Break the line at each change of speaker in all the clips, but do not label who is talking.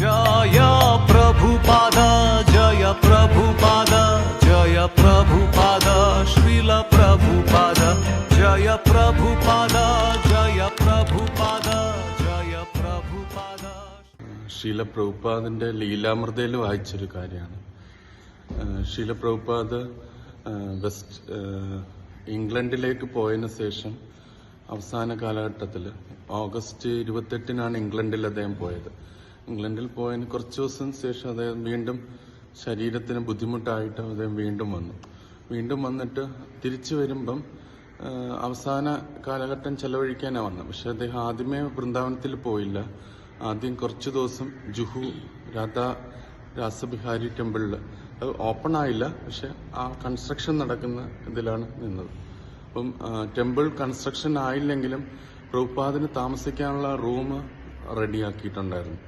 ജയ പ്രഭുപാദ ജയ പ്രഭുപാദ ജയ പ്രഭുപാദ പ്രഭുപാദ ജയ പ്രഭുപാദ ജയ പ്രഭുപാദ ജയ പ്രഭുപാദ
ശീല പ്രഭുപാദിന്റെ ലീലാമൃതയിൽ വായിച്ചൊരു കാര്യമാണ്. ശീല പ്രഭുപാദ് വെസ്റ്റ് ഇംഗ്ലണ്ടിലേക്ക് പോയതിന് ശേഷം അവസാന കാലഘട്ടത്തിൽ ഓഗസ്റ്റ് ഇരുപത്തെട്ടിനാണ് ഇംഗ്ലണ്ടിൽ അദ്ദേഹം പോയത്. ഇംഗ്ലണ്ടിൽ പോയതിന് കുറച്ച് ദിവസത്തിന് ശേഷം അദ്ദേഹം വീണ്ടും ശരീരത്തിന് ബുദ്ധിമുട്ടായിട്ട് അദ്ദേഹം വീണ്ടും വന്നു. വീണ്ടും വന്നിട്ട് തിരിച്ചു വരുമ്പം അവസാന കാലഘട്ടം ചെലവഴിക്കാനാണ് വന്നത് പക്ഷെ അദ്ദേഹം ആദ്യമേ വൃന്ദാവനത്തിൽ പോയില്ല. ആദ്യം കുറച്ച് ദിവസം ജുഹു രാധാ രാസബിഹാരി ടെമ്പിളിൽ അത് ഓപ്പൺ ആയില്ല. പക്ഷെ ആ കൺസ്ട്രക്ഷൻ നടക്കുന്ന ഇതിലാണ് നിന്നത്. അപ്പം ടെമ്പിൾ കൺസ്ട്രക്ഷൻ ആയില്ലെങ്കിലും പ്രഭുപാദിന് താമസിക്കാനുള്ള റൂം റെഡിയാക്കിയിട്ടുണ്ടായിരുന്നു.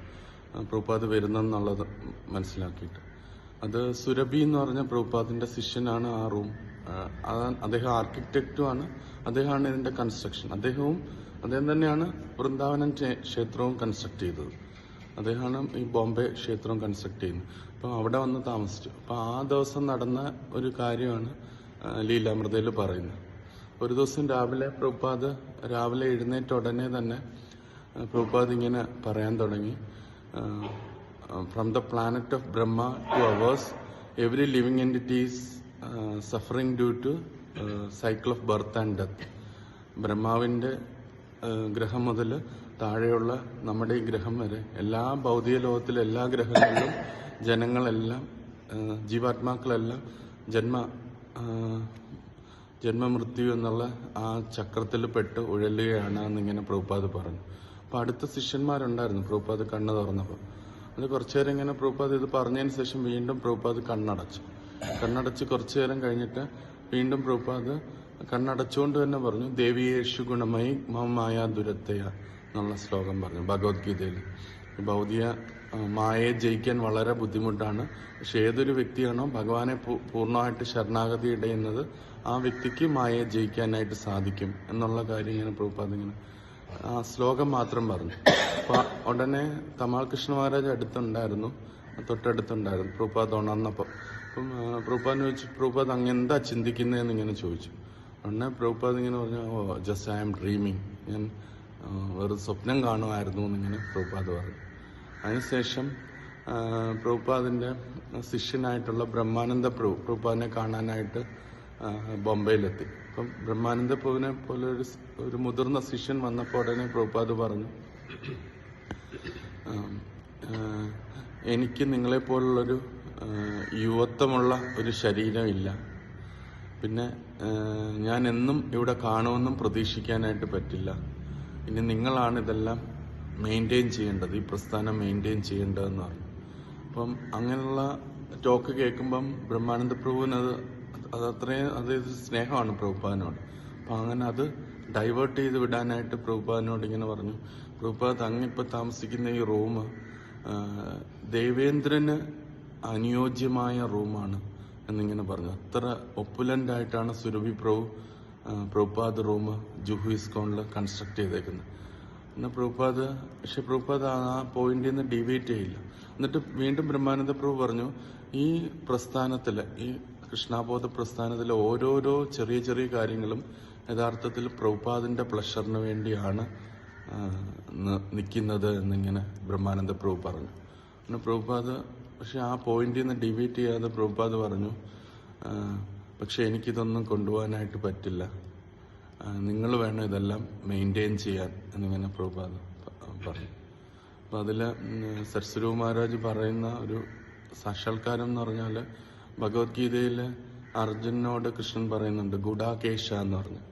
പ്രഭുപാദ് വരുന്നെന്നുള്ളത് മനസ്സിലാക്കിയിട്ട്. അത് സുരഭി എന്ന് പറഞ്ഞ പ്രഭുപാദിന്റെ ശിഷ്യനാണ് ആ റൂം. അദ്ദേഹം ആർക്കിടെക്റ്റുമാണ് അദ്ദേഹമാണ് ഇതിന്റെ കൺസ്ട്രക്ഷൻ അദ്ദേഹവും അദ്ദേഹം തന്നെയാണ് വൃന്ദാവനം ക്ഷേത്രവും കൺസ്ട്രക്ട് ചെയ്തത്. അദ്ദേഹമാണ് ഈ ബോംബെ ക്ഷേത്രവും കൺസ്ട്രക്ട് ചെയ്യുന്നത്. അപ്പോൾ അവിടെ വന്ന് താമസിച്ചു. അപ്പോൾ ആ ദിവസം നടന്ന ഒരു കാര്യമാണ് ലീലാമൃതയിൽ പറയുന്നത്. ഒരു ദിവസം രാവിലെ പ്രഭുപാദ് രാവിലെ എഴുന്നേറ്റ ഉടനെ തന്നെ പ്രഭുപാദ് ഇങ്ങനെ പറയാൻ തുടങ്ങി. From the planet of Brahma to ours every living entities suffering due to cycle of birth and death ബ്രഹ്മാവിന്റെ ഏഹ്, ഗ്രഹം മുതൽ താഴെയുള്ള നമ്മുടെ ഈ ഗ്രഹം വരെ എല്ലാ ഭൗതിക ലോകത്തിലെ എല്ലാ ഗ്രഹങ്ങളിലും ജനങ്ങളെല്ലാം ജീവാത്മാക്കളെല്ലാം ജന്മ ജന്മമൃത്യു എന്നുള്ള ആ ചക്രത്തിൽ പെട്ട് ഉഴലുകയാണ് എന്നിങ്ങനെ പ്രഭുപാദ് പറഞ്ഞു. അപ്പൊ അടുത്ത ശിഷ്യന്മാരുണ്ടായിരുന്നു. പ്രൂപ്പാത് കണ്ണ് തുറന്നപ്പോൾ അത് കുറച്ചു നേരം ഇങ്ങനെ പ്രൂപ്പാത് ഇത് പറഞ്ഞതിന് ശേഷം വീണ്ടും പ്രൂപ്പാത് കണ്ണടച്ചു. കണ്ണടച്ച് കുറച്ചു നേരം കഴിഞ്ഞിട്ട് വീണ്ടും പ്രൂപ്പാത് കണ്ണടച്ചുകൊണ്ട് തന്നെ പറഞ്ഞു ദേവിയേഷു ഗുണമായി മമായ ദുരത്തയ എന്നുള്ള ശ്ലോകം പറഞ്ഞു ഭഗവത്ഗീതയിൽ. ഭൗതിക മായയെ ജയിക്കാൻ വളരെ ബുദ്ധിമുട്ടാണ്. പക്ഷെ ഏതൊരു വ്യക്തിയാണോ ഭഗവാനെ പൂർണമായിട്ട് ശരണാഗതി ഇടയുന്നത് ആ വ്യക്തിക്ക് മായയെ ജയിക്കാനായിട്ട് സാധിക്കും എന്നുള്ള കാര്യം ഇങ്ങനെ ആ ശ്ലോകം മാത്രം പറഞ്ഞു. അപ്പൊ ഉടനെ തമാൾ കൃഷ്ണ മഹാരാജ് അടുത്തുണ്ടായിരുന്നു. തൊട്ടടുത്തുണ്ടായിരുന്നു. പ്രൂപ്പാദ് ഉണർന്നപ്പോ. അപ്പം പ്രൂപ്പാന്ന് ചോദിച്ചു പ്രൂപ്പാദ് അങ്ങ് എന്താ ചിന്തിക്കുന്നതെന്ന് ഇങ്ങനെ ചോദിച്ചു. ഉടനെ പ്രൂപ്പാദ് ഇങ്ങനെ പറഞ്ഞു oh just I am dreaming ഞാൻ വെറുതെ സ്വപ്നം കാണുമായിരുന്നു എന്നിങ്ങനെ പ്രൂപ്പാദ് പറഞ്ഞു. അതിനുശേഷം ആ, ശിഷ്യനായിട്ടുള്ള ബ്രഹ്മാനന്ദ പ്രഭു പ്രഭുപാദിനെ കാണാനായിട്ട് ബോംബെയിലെത്തി. അപ്പം ബ്രഹ്മാനന്ദ പ്രഭുവിനെ പോലെ ഒരു ഒരു മുതിർന്ന ശിഷ്യൻ വന്നപ്പോൾ ഉടനെ പ്രഭുപാദ് പറഞ്ഞു എനിക്ക് നിങ്ങളെപ്പോലുള്ളൊരു പോലുള്ളൊരു യുവത്വമുള്ള ഒരു ശരീരമില്ല. പിന്നെ ഞാൻ എന്നും ഇവിടെ കാണുമെന്നും പ്രതീക്ഷിക്കാനായിട്ട് പറ്റില്ല. ഇനി നിങ്ങളാണ് ഇതെല്ലാം മെയിന്റെയിൻ ചെയ്യേണ്ടത് ഈ പ്രസ്ഥാനം മെയിന്റെയിൻ ചെയ്യേണ്ടതെന്ന് പറഞ്ഞു. അപ്പം അങ്ങനെയുള്ള ടോക്ക് കേൾക്കുമ്പം ബ്രഹ്മാനന്ദ പ്രഭുവിന് അത് അത് അത്രയും അത് സ്നേഹമാണ് പ്രഭുപാദിനോട്. അപ്പം അങ്ങനെ അത് ഡൈവേർട്ട് ചെയ്ത് വിടാനായിട്ട് പ്രഭുപാദിനോട് ഇങ്ങനെ പറഞ്ഞു. പ്രഭുപാദ് അങ്ങിപ്പോൾ താമസിക്കുന്ന ഈ റൂം ദേവേന്ദ്രന് അനുയോജ്യമായ റൂമാണ് എന്നിങ്ങനെ പറഞ്ഞു. അത്ര ഒപ്പുലന്റ് ആയിട്ടാണ് സുരഭി പ്രഭു പ്രഭുപാദ് റൂം ജുഹു ഇസ്കോണിൽ കൺസ്ട്രക്ട് ചെയ്തേക്കുന്നത്. എന്നാൽ പ്രഭുപാദ് പക്ഷെ പ്രഭുപാദ് ആ പോയിന്റിൽ നിന്ന് ഡിവേറ്റ് ചെയ്യില്ല. എന്നിട്ട് വീണ്ടും ബ്രഹ്മാനന്ദ പ്രഭു പറഞ്ഞു ഈ പ്രസ്ഥാനത്തിൽ ഈ കൃഷ്ണാബോധ പ്രസ്ഥാനത്തിലെ ഓരോരോ ചെറിയ ചെറിയ കാര്യങ്ങളും യഥാർത്ഥത്തിൽ പ്രഭുപാദിന്റെ പ്ലഷറിന് വേണ്ടിയാണ് നിൽക്കുന്നത് എന്നിങ്ങനെ ബ്രഹ്മാനന്ദ പ്രഭു പറഞ്ഞു. പിന്നെ പ്രഭുപാദ് പക്ഷെ ആ പോയിന്റിൽ നിന്ന് ഡിവീറ്റ് ചെയ്യാതെ പ്രഭുപാദ് പറഞ്ഞു പക്ഷെ എനിക്കിതൊന്നും കൊണ്ടുപോകാനായിട്ട് പറ്റില്ല. നിങ്ങൾ വേണം ഇതെല്ലാം മെയിന്റെയിൻ ചെയ്യാൻ എന്നിങ്ങനെ പ്രഭുപാദ് പറഞ്ഞു. അപ്പം അതിൽ സരസ്വരൂ മഹാരാജ് പറയുന്ന ഒരു സാക്ഷാത്കാരം എന്ന് പറഞ്ഞാൽ ഭഗവത്ഗീതയിൽ അർജുനോട് കൃഷ്ണൻ പറയുന്നുണ്ട് ഗുഡാകേശ എന്ന് പറഞ്ഞു.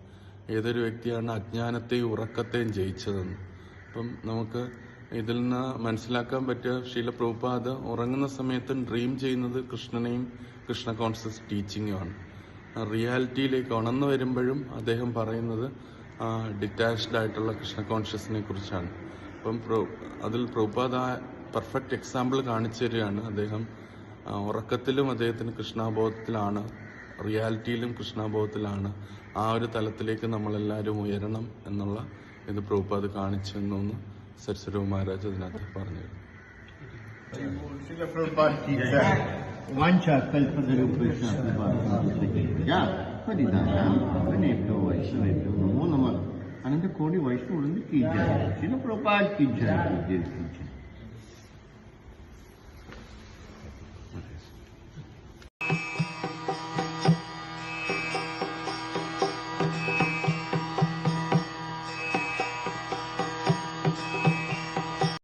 ഏതൊരു വ്യക്തിയാണ് അജ്ഞാനത്തെയും ഉറക്കത്തെയും ജയിച്ചതെന്ന്. അപ്പം നമുക്ക് ഇതിൽ നിന്ന് മനസ്സിലാക്കാൻ പറ്റിയ ശീല പ്രഭുപാദ് ഉറങ്ങുന്ന സമയത്തും ഡ്രീം ചെയ്യുന്നത് കൃഷ്ണനെയും കൃഷ്ണ കോൺഷ്യസ് ടീച്ചിങ്ങുമാണ് റിയാലിറ്റിയിലേക്ക് ഉണർന്നു വരുമ്പോഴും അദ്ദേഹം പറയുന്നത് ഡിറ്റാച്ച്ഡ് ആയിട്ടുള്ള കൃഷ്ണ കോൺഷ്യസിനെ കുറിച്ചാണ്. അപ്പം അതിൽ പ്രഭുപാദ് പെർഫെക്റ്റ് എക്സാമ്പിൾ കാണിച്ചു തരികയാണ്. അദ്ദേഹം ഉറക്കത്തിലും അദ്ദേഹത്തിന് കൃഷ്ണാബോധത്തിലാണ് റിയാലിറ്റിയിലും കൃഷ്ണാബോധത്തിലാണ് ആ ഒരു തലത്തിലേക്ക് നമ്മളെല്ലാവരും ഉയരണം എന്നുള്ള ഇത് പ്രൂപ്പ് അത് കാണിച്ചെന്നൊന്ന് സരസ്വരവ് മഹാരാജ് അതിനകത്ത് പറഞ്ഞു
അനന്തകോടി വയസ്സ് ഉള്ളത് ചില പ്രൊപ്പാലിറ്റി